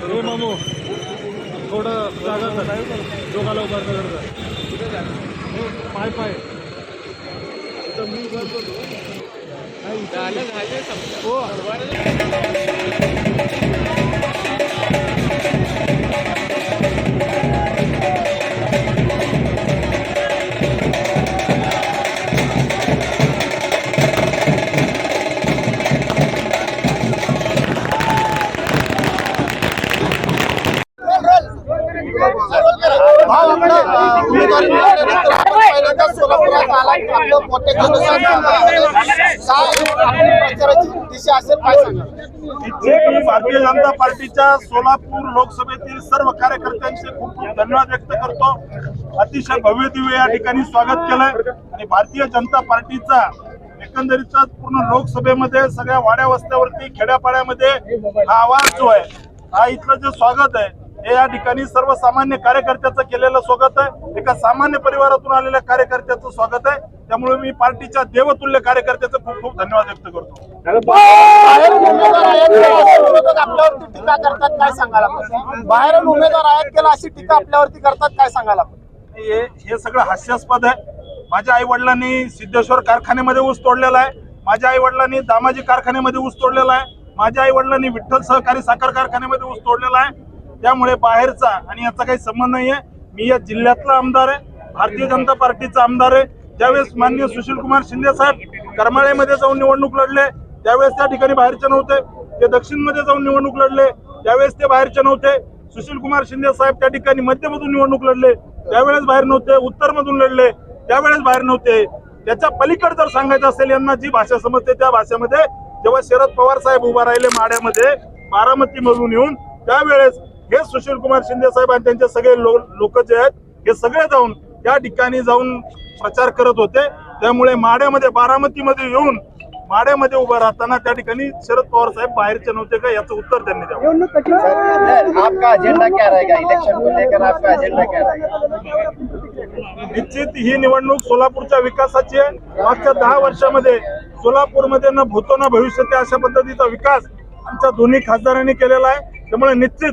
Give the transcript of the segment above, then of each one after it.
करू हो. मामू थोडं जागा कर दोघाला उभार कर पाय पाय इथं मी उभार करतो हो भाव आपला भारतीय जनता पार्टीच्या सोलापूर लोकसभेतील सर्व कार्यकर्त्यांचे खूप खूप धन्यवाद व्यक्त करतो. अतिशय भव्य दिव्य या ठिकाणी स्वागत केलंय. आणि भारतीय जनता पार्टीचा एकंदरीतच पूर्ण लोकसभेमध्ये सगळ्या वाड्या वस्त्यावरती खेड्यापाड्यामध्ये हा आवाज जो आहे हा इथलं जे स्वागत आहे हे या ठिकाणी सर्वसामान्य कार्यकर्त्याचं केलेलं स्वागत आहे. एका सामान्य परिवारातून आलेल्या कार्यकर्त्याचं स्वागत आहे. त्यामुळे मी पार्टीच्या देवतुल्य कार्यकर्त्याचं खूप खूप धन्यवाद व्यक्त करतो. बाहेरून उमेदवार आयात केला असे विरोधक आपल्यावरती टीका करतात काय सांगाल आपण? बाहेरून उमेदवार आयात केला अशी टीका आपल्यावरती करतात काय हे हे सगळं हास्यास्पद आहे. माझ्या आई वडिलांनी सिद्धेश्वर कारखान्यामध्ये ऊस तोडलेला आहे. माझ्या आई वडिलांनी दामाजी कारखान्यामध्ये ऊस तोडलेला आहे. माझ्या आई वडिलांनी विठ्ठल सहकारी साखर कारखान्यामध्ये ऊस तोडलेला आहे. त्यामुळे बाहेरचा आणि याचा काही संबंध नाहीये. मी या जिल्ह्यातला आमदार आहे भारतीय जनता पार्टीचा आमदार आहे. ज्यावेळेस माननीय सुशील कुमार शिंदे साहेब करमाळ्यामध्ये जाऊन निवडणूक लढले त्यावेळेस त्या ठिकाणी बाहेरचे नव्हते. ते दक्षिणमध्ये जाऊन निवडणूक लढले त्यावेळेस ते बाहेरचे नव्हते. सुशील कुमार शिंदे साहेब त्या ठिकाणी मध्यमधून निवडणूक लढले त्यावेळेस बाहेर नव्हते. उत्तरमधून लढले त्यावेळेस बाहेर नव्हते. त्याच्या पलीकडे जर सांगायचं असेल यांना जी भाषा समजते त्या भाषेमध्ये जेव्हा शरद पवार साहेब उभा राहिले माड्यामध्ये बारामतीमधून येऊन त्यावेळेस हे सुशील कुमार शिंदे साहेब आणि त्यांचे सगळे लोक जे आहेत हे सगळे जाऊन त्या ठिकाणी जाऊन प्रचार करत होते. त्यामुळे माड्यामध्ये बारामतीमध्ये येऊन माड्यामध्ये उभं राहताना त्या ठिकाणी शरद पवार साहेब बाहेरचे नव्हते का याचं उत्तर त्यांनी द्यावं. आपका एजेंडा क्या रहेगा? इलेक्शन को लेकर आपका एजेंडा क्या रहेगा? निश्चित ही निवडणूक सोलापूरच्या विकासाची आहे. मागच्या दहा वर्षामध्ये सोलापूरमध्ये न भूतो न भविष्यते अशा पद्धतीचा विकास आमच्या दोन्ही खासदारांनी केलेला आहे. त्यामुळे निश्चित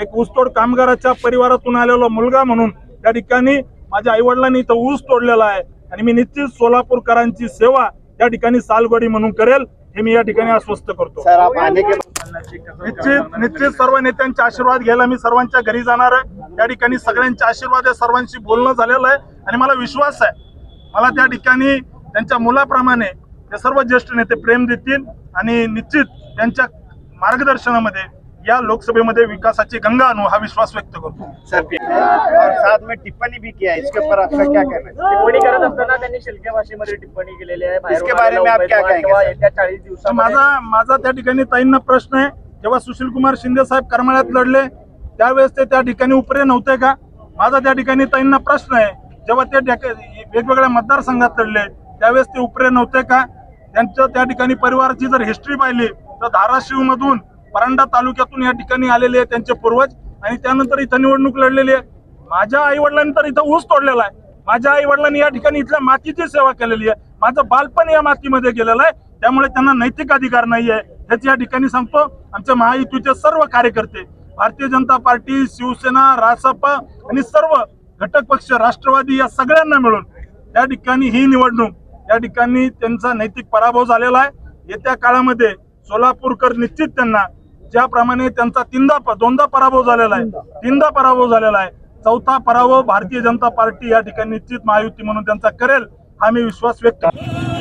एक ऊसतोड कामगाराच्या परिवारातून आलेला मुलगा म्हणून त्या ठिकाणी माझ्या आई वडिलांनी इथं ऊस तोडलेला आहे. आणि मी निश्चित सोलापूरकरांची सेवा त्या ठिकाणी सालगडी म्हणून करेल हे मी या ठिकाणी आश्वस्त करतो. निश्चित निश्चित सर्व नेत्यांचे आशीर्वाद घ्यायला मी सर्वांच्या घरी जाणार आहे. त्या ठिकाणी सगळ्यांचे आशीर्वाद आहे सर्वांशी बोलणं झालेलं आहे. आणि मला विश्वास आहे मला त्या ठिकाणी त्यांच्या मुलाप्रमाणे ते सर्व ज्येष्ठ नेते प्रेम देतील आणि निश्चित त्यांच्या मार्गदर्शनामध्ये या लोकसभेमध्ये विकासाची गंगा आणू हा विश्वास व्यक्त करतो. सर और साथ में टिप्पणी भी किया है इसके ऊपर आपका क्या कहना है? टिप्पणी करत असताना त्यांनी शिलक्या भाषेमध्ये टिप्पणी केलेली आहे. बाहेरून इसके बारे में आप क्या आलेला उमेदवार कहेंगे, किंवा सर? येत्या चाळीस तर दिवसामध्ये माझा माझा त्या ठिकाणी ताईंना प्रश्न आहे. जेव्हा सुशील कुमार शिंदे साहेब करमाळ्यात लढले त्यावेळेस ते त्या ठिकाणी उपरे नव्हते का? माझा त्या ठिकाणी ताईंना प्रश्न आहे. जेव्हा ते वेगवेगळ्या मतदारसंघात लढले त्यावेळेस ते उपरे नव्हते का? त्यांच्या त्या ठिकाणी परिवाराची जर हिस्ट्री पाहिली तर धाराशिव मधून परांडा तालुक्यातून या ठिकाणी आलेले आहे त्यांचे पूर्वज आणि त्यानंतर इथं निवडणूक लढलेली आहे. माझ्या आई वडिलांनी तर इथं ऊस तोडलेला आहे. माझ्या आई वडिलांनी या ठिकाणी इथल्या मातीची सेवा केलेली आहे. माझं बालपण या मातीमध्ये गेलेलं आहे. त्यामुळे त्यांना नैतिक अधिकार नाही आहे. त्याची या ठिकाणी सांगतो. आमच्या महायुतीचे सर्व कार्यकर्ते भारतीय जनता पार्टी शिवसेना रासप आणि सर्व घटक पक्ष राष्ट्रवादी या सगळ्यांना मिळून या ठिकाणी ही निवडणूक या ठिकाणी त्यांचा नैतिक पराभव झालेला आहे. येत्या काळामध्ये सोलापूरकर निश्चित त्यांना ज्याप्रमाणे त्यांचा तीनदा दोनदा पराभव झालेला आहे. तीनदा पराभव झालेला आहे. चौथा पराभव भारतीय जनता पार्टी या ठिकाणी निश्चित महायुती म्हणून त्यांचा करेल हा मी विश्वास व्यक्त करतो.